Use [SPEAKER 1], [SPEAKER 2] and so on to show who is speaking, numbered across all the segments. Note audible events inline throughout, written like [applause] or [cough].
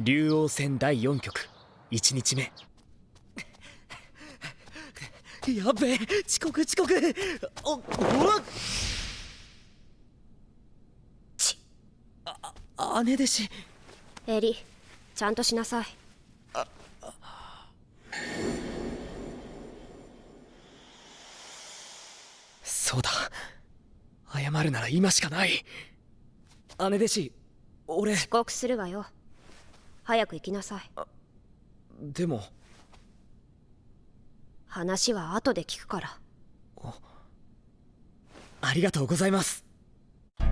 [SPEAKER 1] 竜王戦第4局。1日目。[laughs] やべえ遅刻遅刻。おおちあ姉弟子。
[SPEAKER 2] エリちゃんとしなさい。
[SPEAKER 1] そうだ。謝るなら今しかない。姉弟子俺。
[SPEAKER 2] 遅刻するわよ早く行きなさい。
[SPEAKER 1] でも。
[SPEAKER 2] 話は後で聞くから。
[SPEAKER 1] ありがとうございます。[laughs]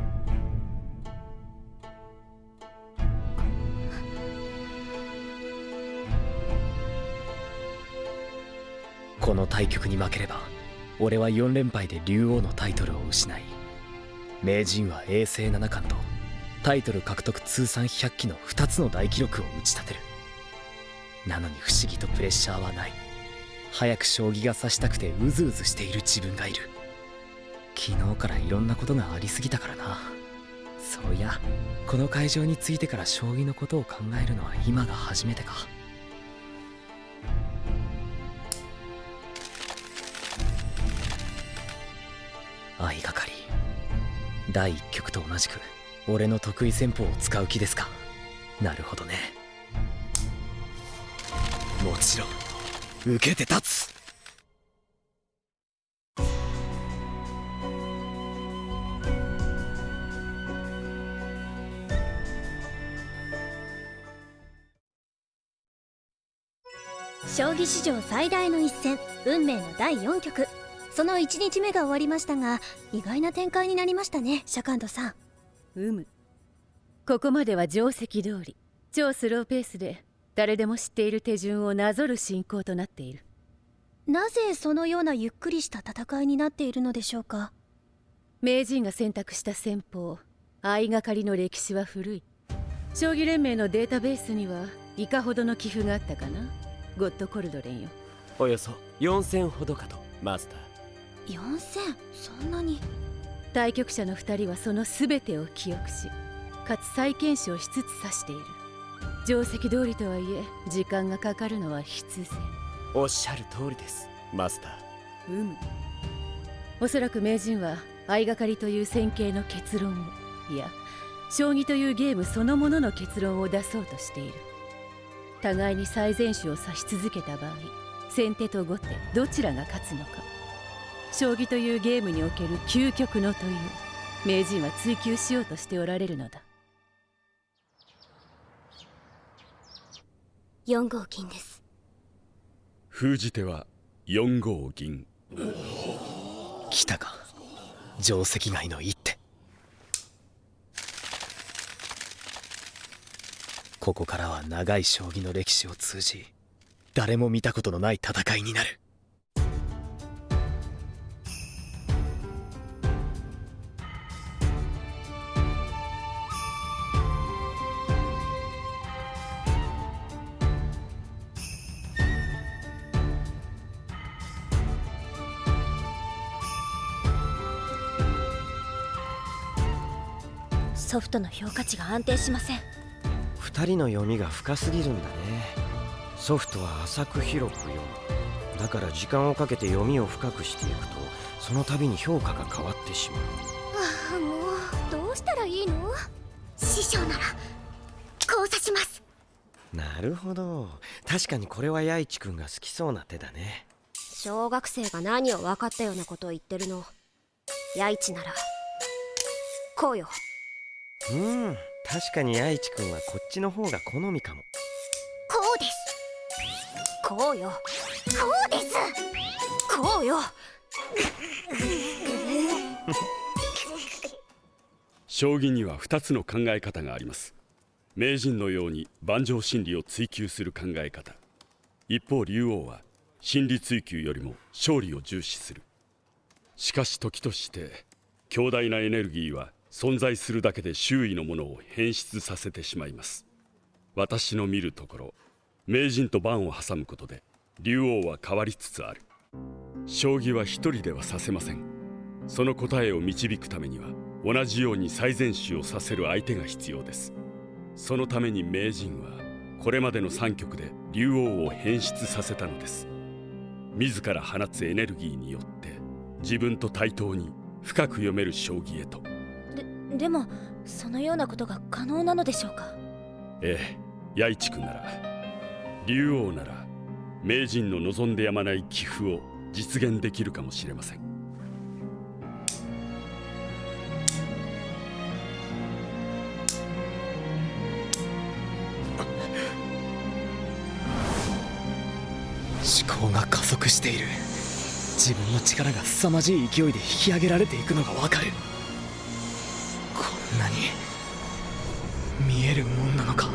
[SPEAKER 1] この対局に負ければ俺は4連敗で竜王のタイトルを失い名人は永世七冠とタイトル獲得通算100期の2つの大記録を打ち立てる。なのに不思議とプレッシャーはない。早く将棋が指したくてうずうずしている自分がいる。昨日からいろんなことがありすぎたからな。そういやこの会場に着いてから将棋のことを考えるのは今が初めてか。相掛かり。第一局と同じく俺の得意戦法を使う気ですか？なるほどね。もちろん。受けて立つ。
[SPEAKER 3] 将棋史上最大の一戦運命の第4局。その1日目が終わりましたが意外な展開になりましたねシャカンドさん。
[SPEAKER 4] うむここまでは定石通り超スローペースで誰でも知っている手順をなぞる進行となっている。
[SPEAKER 3] なぜそのようなゆっくりした戦いになっているのでしょうか？
[SPEAKER 4] 名人が選択した戦法相掛かりの歴史は古い。将棋連盟のデータベースにはいかほどの寄付があったかな？ゴッドコルドレンよ。
[SPEAKER 5] およそ4000ほどかとマスター。
[SPEAKER 3] 4000そんなに
[SPEAKER 4] 対局者の2人はその全てを記憶しかつ再検証しつつ指している。定石通りとはいえ時間がかかるのは必然。
[SPEAKER 5] おっしゃる通りですマスター。
[SPEAKER 4] うむおそらく名人は相掛かりという戦型の結論をいや将棋というゲームそのものの結論を出そうとしている。互いに最善手を指し続けた場合先手と後手どちらが勝つのか将棋というゲームにおける究極の問いを名人は追求しようとしておられるのだ。
[SPEAKER 3] 4号金です。
[SPEAKER 6] 封じ手は4五銀。
[SPEAKER 1] 来たか。定石外の一手。ここからは長い将棋の歴史を通じ誰も見たことのない戦いになる
[SPEAKER 3] フトの評価値が安定しません。
[SPEAKER 7] 2人の読みが深すぎるんだね。ソフトは浅く広く読む。だから時間をかけて読みを深くしていくとその度に評価が変わってしまう。
[SPEAKER 3] ああもうどうしたらいいの？師匠ならこう指します。
[SPEAKER 7] なるほど。確かにこれは弥一くんが好きそうな手だね。
[SPEAKER 2] 小学生が何を分かったようなことを言ってるの。弥一ならこうよ
[SPEAKER 7] うん。確かに弥一くんはこっちの方が好みかも。
[SPEAKER 3] こうです。
[SPEAKER 2] こうよ。
[SPEAKER 3] こうです。
[SPEAKER 2] こうよ。
[SPEAKER 6] 将棋には2つの考え方があります。名人のように盤上心理を追求する考え方。一方竜王は心理追求よりも勝利を重視する。しかし時として強大なエネルギーは存在するだけで周囲のものを変質させてしまいます。私の見るところ名人と盤を挟むことで竜王は変わりつつある。将棋は一人ではさせません。その答えを導くためには同じように最善手をさせる相手が必要です。そのために名人はこれまでの3局で竜王を変質させたのです。自ら放つエネルギーによって自分と対等に深く読める将棋へと。
[SPEAKER 3] ででもそのようなことが可能なのでしょうか？
[SPEAKER 6] ええ八一君なら竜王なら名人の望んでやまない寄付を実現できるかもしれません。
[SPEAKER 1] 思考が加速している。自分の力が凄まじい勢いで引き上げられていくのがわかるなに見えるもんなのか？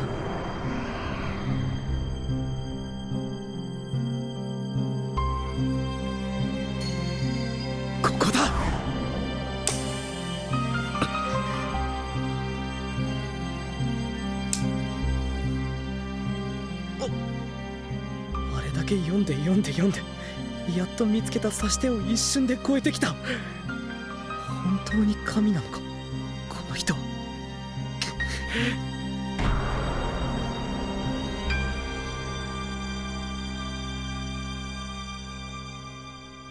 [SPEAKER 1] ここだ！あれだけ読んで読んで読んでやっと見つけた指し手を一瞬で超えてきた。本当に神なのか？人。[laughs]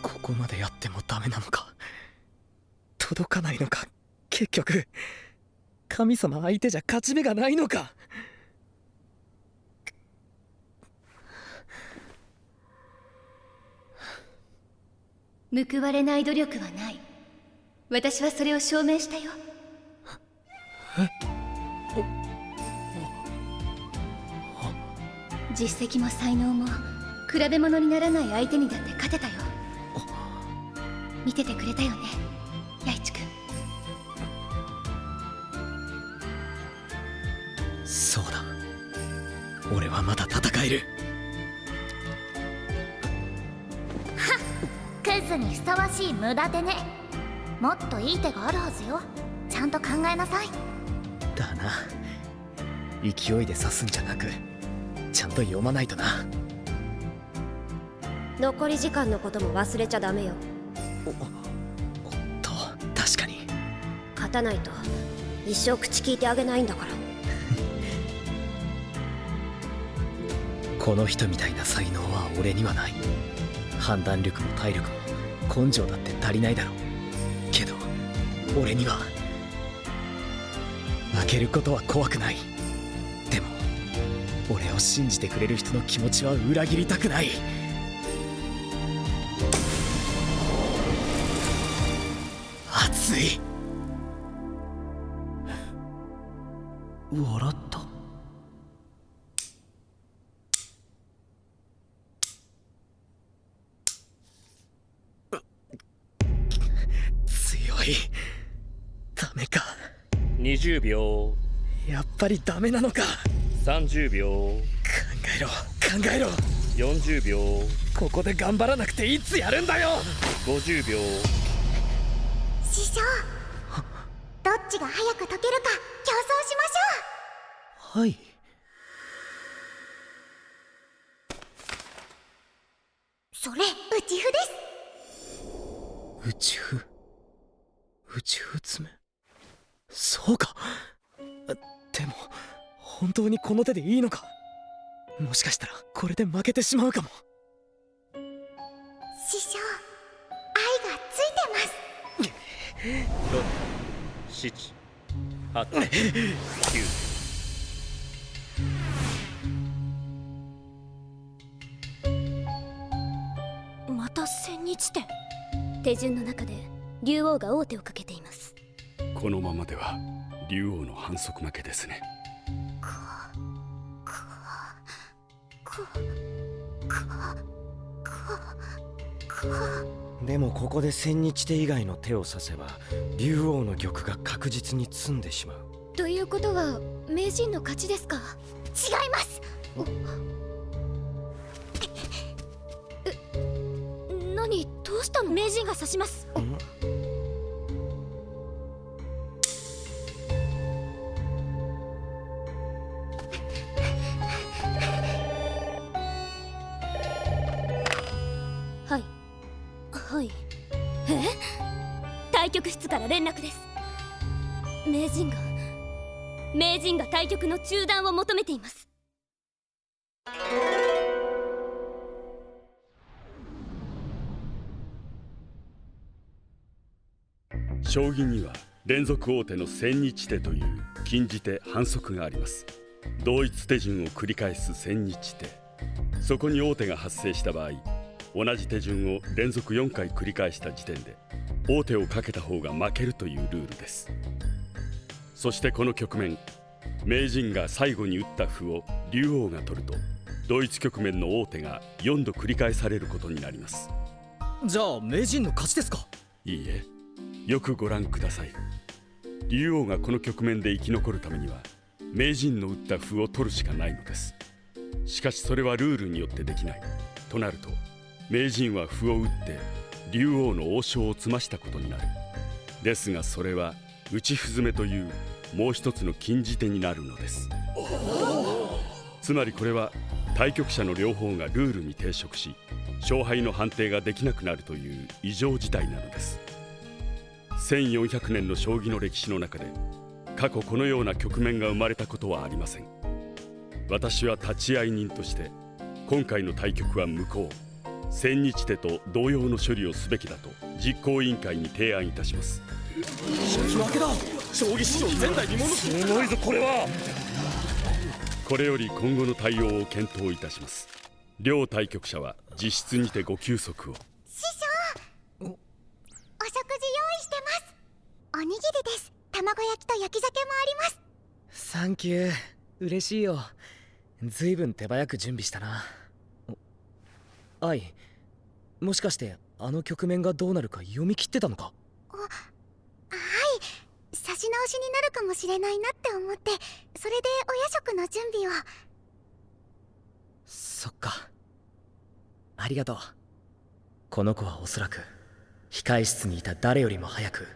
[SPEAKER 1] ここまでやってもダメなのか？届かないのか？結局神様相手じゃ勝ち目がないのか？
[SPEAKER 3] 報われない努力はない。私はそれを証明したよ実績も才能も比べ物にならない相手にだって勝てたよ。見ててくれたよね八一君
[SPEAKER 1] そうだ。俺はまだ戦える。
[SPEAKER 8] クズにふさわしい無駄手ね。もっといい手があるはずよ。ちゃんと考えなさい
[SPEAKER 1] だな。勢いで刺すんじゃなくちゃんと読まないとな。
[SPEAKER 2] 残り時間のことも忘れちゃダメよ。
[SPEAKER 1] と確かに。
[SPEAKER 2] 勝たないと一生口聞いてあげないんだから。[laughs]
[SPEAKER 1] この人みたいな才能は俺にはない。判断力も体力も根性だって足りないだろう。けど俺には負けることは怖くない。でも俺を信じてくれる人の気持ちは裏切りたくない。熱い。笑っやっぱりダメなのか。
[SPEAKER 5] 30秒
[SPEAKER 1] 考えろ考えろ。
[SPEAKER 5] 40秒
[SPEAKER 1] ここで頑張らなくていつやるんだよ。
[SPEAKER 5] 50秒
[SPEAKER 8] 師匠どっちが早く解けるか競争しましょ
[SPEAKER 1] はい。
[SPEAKER 8] うそれ内符です。
[SPEAKER 1] 内符内符爪。そうか。あでも本当にこの手でいいのか？もしかしたらこれで負けてしまうかも。
[SPEAKER 8] 師匠愛がついてます。
[SPEAKER 5] 7 8 9
[SPEAKER 3] また千日手。手順の中で竜王が王手をかけています。
[SPEAKER 6] このままでは竜王の反則負けですね。
[SPEAKER 7] でもここで千日手以外の手を指せば竜王の玉が確実に詰んでしまう。
[SPEAKER 3] ということは名人の勝ちですか？
[SPEAKER 8] 違います。
[SPEAKER 3] 何どうしたの？名人が指します局室から連絡です。名人が名人が対局の中断を求めています。
[SPEAKER 6] 将棋には連続王手の千日手という禁じ手反則があります。同一手順を繰り返す千日手。そこに王手が発生した場合同じ手順を連続4回繰り返した時点で王手をかけた方が負けるというルールです。そしてこの局面名人が最後に打った歩を竜王が取ると同一局面の王手が4度繰り返されることになります。
[SPEAKER 1] じゃあ名人の勝ちですか？
[SPEAKER 6] いいえよくご覧ください。竜王がこの局面で生き残るためには名人の打った歩を取るしかないのです。しかしそれはルールによってできない。となると名人は歩を打って竜王の王将を詰ましたことになる。ですがそれは打ち歩詰めというもう一つの禁じ手になるのです。つまりこれは対局者の両方がルールに抵触し勝敗の判定ができなくなるという異常事態なのです。1400年の将棋の歴史の中で過去このような局面が生まれたことはありません。私は立会人として今回の対局は無効。千日手と同様の処理をすべきだと実行委員会に提案いたします。
[SPEAKER 1] 引き分けだ。将棋史上前代未聞。のすごいぞこれは。
[SPEAKER 6] これより今後の対応を検討いたします。両対局者は実質にてご休息を。
[SPEAKER 8] 師匠お食事用意してます。おにぎりです。卵焼きと焼き鮭もあります。
[SPEAKER 1] サンキュー。嬉しいよ。ずいぶん手早く準備したな。お愛もしかしてあの局面がどうなるか読み切ってたのか？
[SPEAKER 8] はい。差し直しになるかもしれないなって思ってそれでお夜食の準備を。
[SPEAKER 1] そっか。ありがとう。この子はおそらく控え室にいた誰よりも早く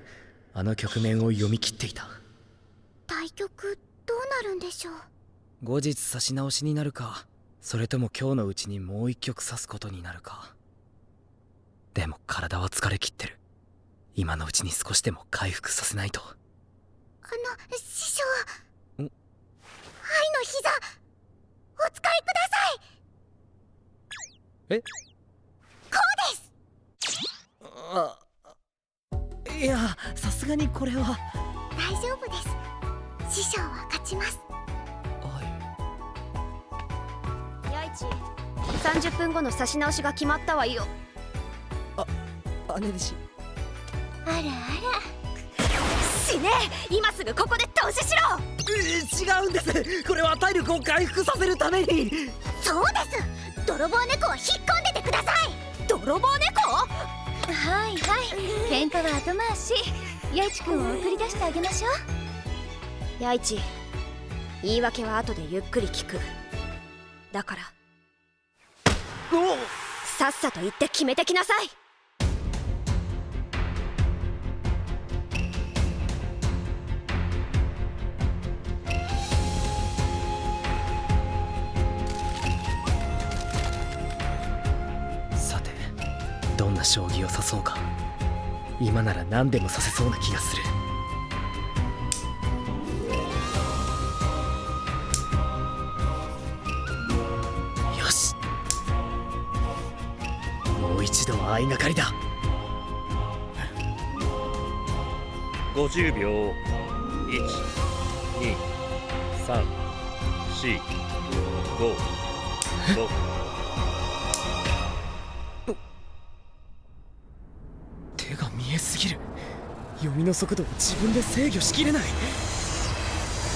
[SPEAKER 1] あの局面を読み切っていた。
[SPEAKER 8] 対局どうなるんでしょう？
[SPEAKER 1] 後日差し直しになるかそれとも今日のうちにもう一局指すことになるかでも体は疲れきってる。今のうちに少しでも回復させないと。
[SPEAKER 8] あの師匠。
[SPEAKER 1] ん？
[SPEAKER 8] 愛の膝。お使いください。
[SPEAKER 1] え？
[SPEAKER 8] こうです。
[SPEAKER 1] あいやさすがにこれは。
[SPEAKER 8] 大丈夫です。師匠は勝ちます。
[SPEAKER 2] 八一30分後の差し直しが決まったわよ
[SPEAKER 1] 姉弟子
[SPEAKER 8] あらあら。
[SPEAKER 2] 死ね！今すぐここで投資しろ！
[SPEAKER 1] 違うんです。これは体力を回復させるために。
[SPEAKER 8] そうです。泥棒猫を引っ込んでてください！
[SPEAKER 2] 泥棒猫？
[SPEAKER 3] はいはい。喧嘩は後回し。八一くんを送り出してあげましょう。
[SPEAKER 2] 八一言い訳は後でゆっくり聞く。だから。さっさと言って決めてきなさい
[SPEAKER 1] どんな将棋を指そうか。今なら何でもさせそうな気がする。よし。もう一度相掛かりだ。
[SPEAKER 9] 50秒。12345
[SPEAKER 1] の速度を自分で制御しきれない。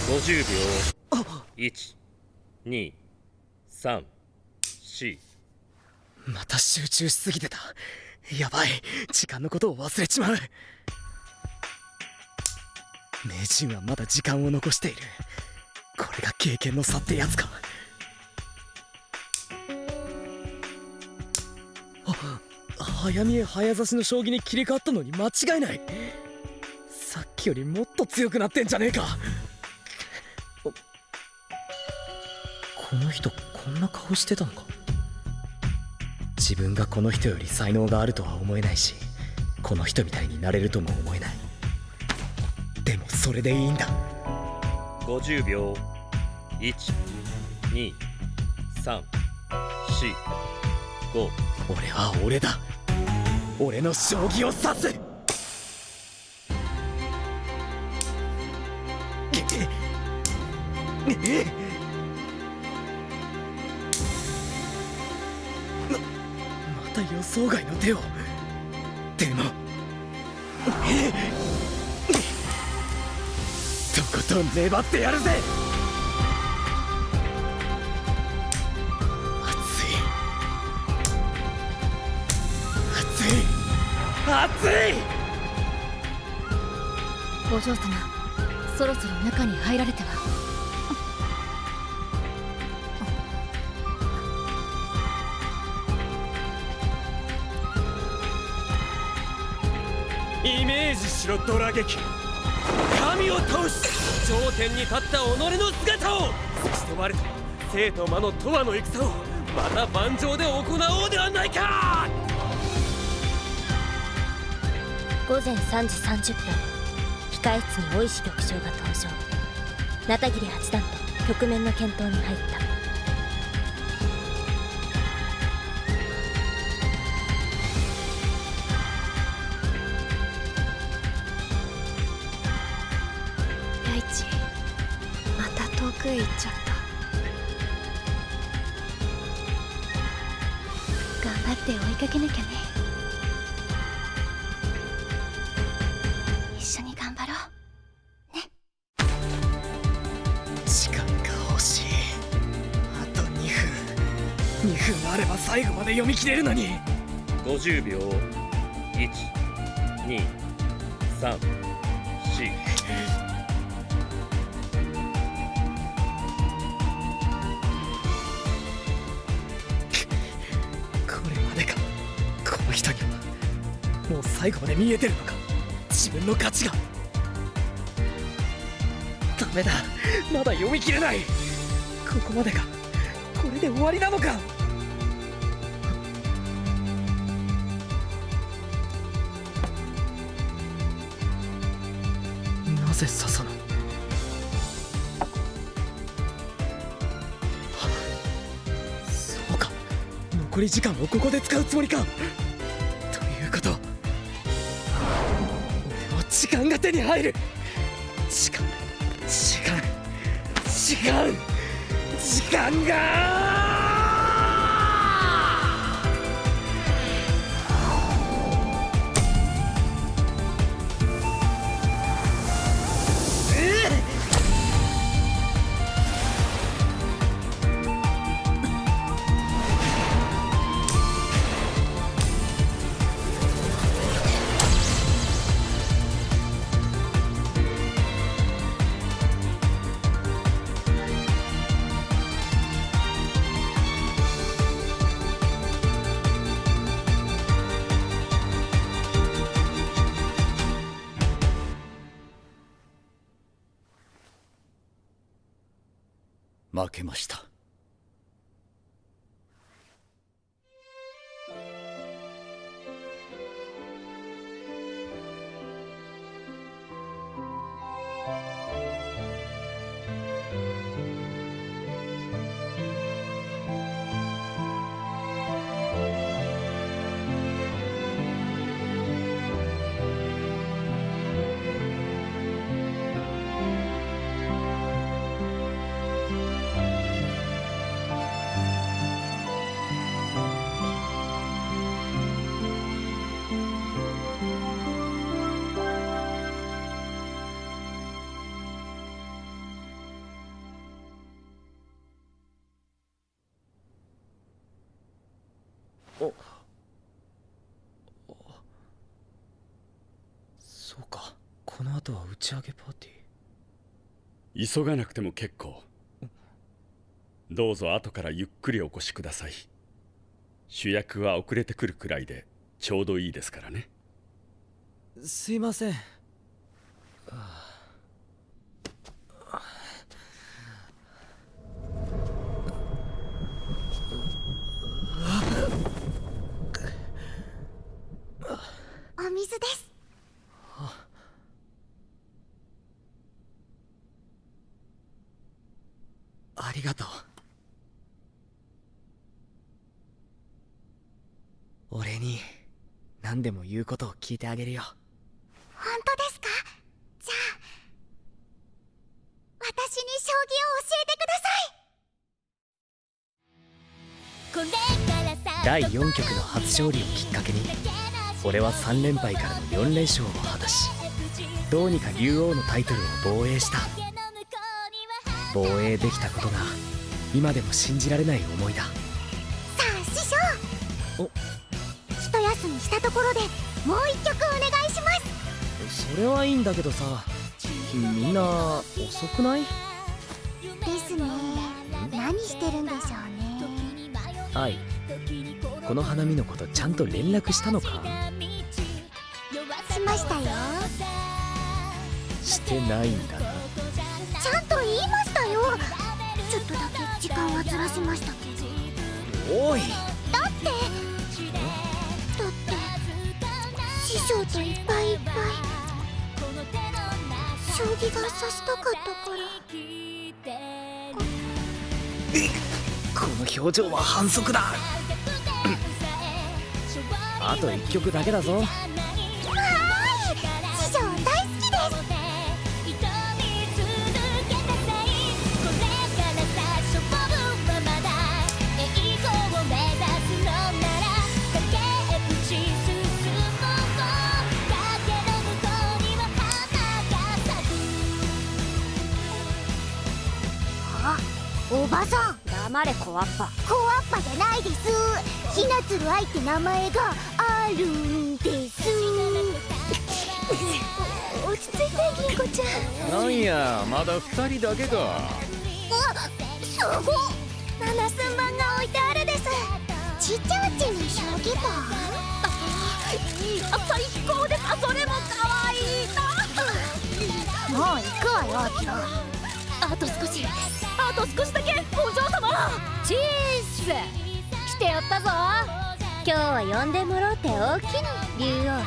[SPEAKER 9] 50秒。
[SPEAKER 1] あ。
[SPEAKER 9] 12345
[SPEAKER 1] また集中しすぎてた。やばい。時間のことを忘れちまう。名人はまだ時間を残している。これが経験の差ってやつか。あ早見え早指しの将棋に切り替わったのに間違いないきよりもっと強くなってんじゃねえか。この人こんな顔してたのか。自分がこの人より才能があるとは思えないしこの人みたいになれるとも思えない。でもそれでいいんだ。
[SPEAKER 9] 50秒。12345
[SPEAKER 1] 俺は俺だ。俺の将棋を指す。ままた予想外の手を。でも。とことん粘ってやるぜ。熱い。熱い。熱い。
[SPEAKER 3] お嬢様。そろそろ中に入られては。
[SPEAKER 5] イメージしろドラ撃神を倒し頂点に立った己の姿を。そして我と生と魔の永遠の戦をまた盤上で行おうではないか。
[SPEAKER 2] 午前3時30分控室に大石局長が登場。中桐八段と局面の検討に入った。
[SPEAKER 3] 大地また遠くへ行っちゃった。頑張って追いかけなきゃね。
[SPEAKER 1] 最後まで読み切れるのに。
[SPEAKER 9] 50秒123 4
[SPEAKER 1] これまでか。この人にはもう最後まで見えてるのか。自分の価値が。ダメだ。まだ読み切れない。ここまでか。これで終わりなのかなぜ刺さぬ。そうか。残り時間をここで使うつもりか。ということ。俺も時間が手に入る。時間。時間。時間。時間が負けました。この後は打ち上げパーティー？
[SPEAKER 6] 急がなくても結構。どうぞ後からゆっくりお越しください。主役は遅れてくるくらいでちょうどいいですからね。
[SPEAKER 1] すいません。
[SPEAKER 8] お水です
[SPEAKER 1] ありがとう。俺に何でも言うことを聞いてあげるよ。
[SPEAKER 8] 本当ですか？じゃ私に将棋を教えてください。
[SPEAKER 1] 第4局の初勝利をきっかけに俺は3連敗からの4連勝を果たしどうにか竜王のタイトルを防衛した防衛できたことが今でも信じられない思いだ。
[SPEAKER 8] さあ師匠。
[SPEAKER 1] お
[SPEAKER 8] 一休みしたところでもう一曲お願いします。
[SPEAKER 1] それはいいんだけどさみんな遅くない？
[SPEAKER 8] ですね。何してるんでしょうね。
[SPEAKER 1] 愛この花見のことちゃんと連絡したのか？
[SPEAKER 8] しましたよ。
[SPEAKER 1] してないんだ
[SPEAKER 8] 時間はずらしましたけど。
[SPEAKER 1] おい。
[SPEAKER 8] だってだって師匠といっぱいいっぱい。将棋が指したかったから。
[SPEAKER 1] この表情は反則だ。[laughs] あと1曲だけだぞ
[SPEAKER 2] 黙れ小わっぱ
[SPEAKER 8] コアッパじゃないです。ひなつる愛って名前があるんです。お [laughs] 落ち着いて銀子ちゃん。
[SPEAKER 9] なんやまだ二人だけか。
[SPEAKER 8] あすごっ七寸盤が置いてあるです。ちっちゃうちの将棋盤あ最高です。あそれもかわいもう行くわよアキラあと少しあと少しだけお嬢様。
[SPEAKER 2] チース来てやったぞ。今日は呼んでもろうて大きに竜王さ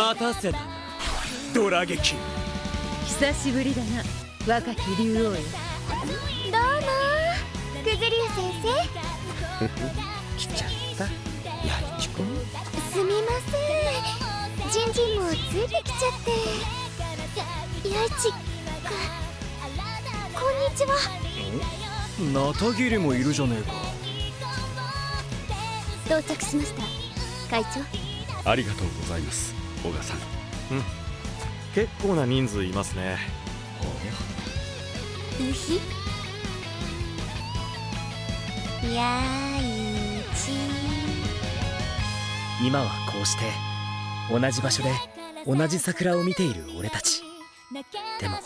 [SPEAKER 2] ん。
[SPEAKER 5] 待たせた。ドラ劇
[SPEAKER 4] 久しぶりだな。若き竜王よ。
[SPEAKER 8] どうもクズリュウ先 [laughs]
[SPEAKER 7] 来ちゃった。やりちこ。
[SPEAKER 8] 生すみません。ジンジンもついてきちゃって。やいちくこんにちは。
[SPEAKER 1] ナタギリもいるじゃねえか。
[SPEAKER 2] 到着しました。会長。
[SPEAKER 6] ありがとうございます小賀さん。
[SPEAKER 10] 結構な人数いますね。
[SPEAKER 8] うひやいち
[SPEAKER 1] 今はこうして同じ場所で同じ桜を見ている俺たちでも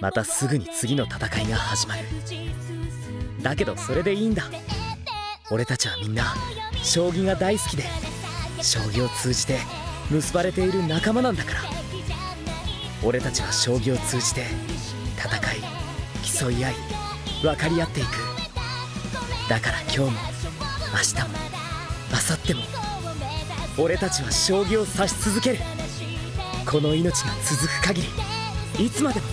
[SPEAKER 1] またすぐに次の戦いが始まる。だけどそれでいいんだ。俺たちはみんな将棋が大好きで将棋を通じて結ばれている仲間なんだから。俺たちは将棋を通じて戦い競い合い分かり合っていく。だから今日も明日も明後日も俺たちは将棋を指し続ける。この命が続く限りいつまでも